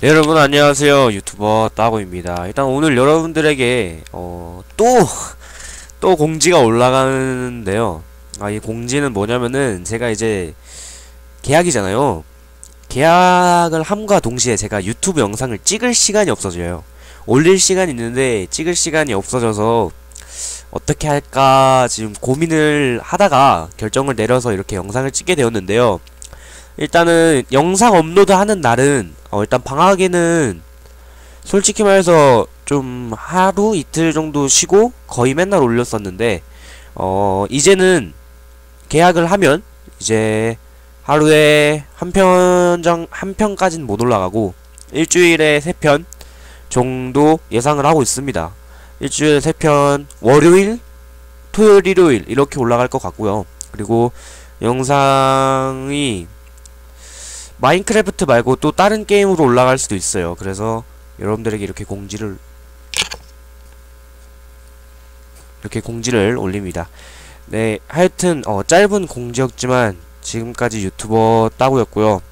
네, 여러분 안녕하세요. 유튜버 따고입니다. 일단 오늘 여러분들에게 어, 또, 또 공지가 올라가는데요. 아 이 공지는 뭐냐면은 제가 이제 계약이잖아요. 계약을 함과 동시에 제가 유튜브 영상을 찍을 시간이 없어져요. 올릴 시간이 있는데 찍을 시간이 없어져서 어떻게 할까 지금 고민을 하다가 결정을 내려서 이렇게 영상을 찍게 되었는데요. 일단은 영상 업로드 하는 날은 어 일단 방학에는 솔직히 말해서 좀 하루 이틀 정도 쉬고 거의 맨날 올렸었는데 어 이제는 계약을 하면 이제 하루에 한 편장 한 편까지는 못 올라가고 일주일에 세 편 정도 예상을 하고 있습니다. 일주일에 세 편 월요일, 토요일, 일요일 이렇게 올라갈 것 같고요. 그리고 영상이 마인크래프트 말고 또 다른 게임으로 올라갈 수도 있어요. 그래서 여러분들에게 이렇게 공지를 이렇게 공지를 올립니다. 네, 하여튼 어, 짧은 공지였지만 지금까지 유튜버 따고였고요.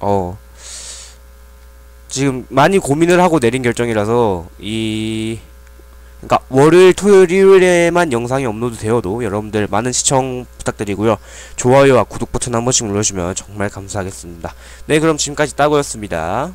어 지금 많이 고민을 하고 내린 결정이라서 이 그러니까 월요일, 토요일, 일요일에만 영상이 업로드 되어도 여러분들 많은 시청 부탁드리고요. 좋아요와 구독 버튼 한 번씩 눌러주시면 정말 감사하겠습니다. 네, 그럼 지금까지 따고였습니다.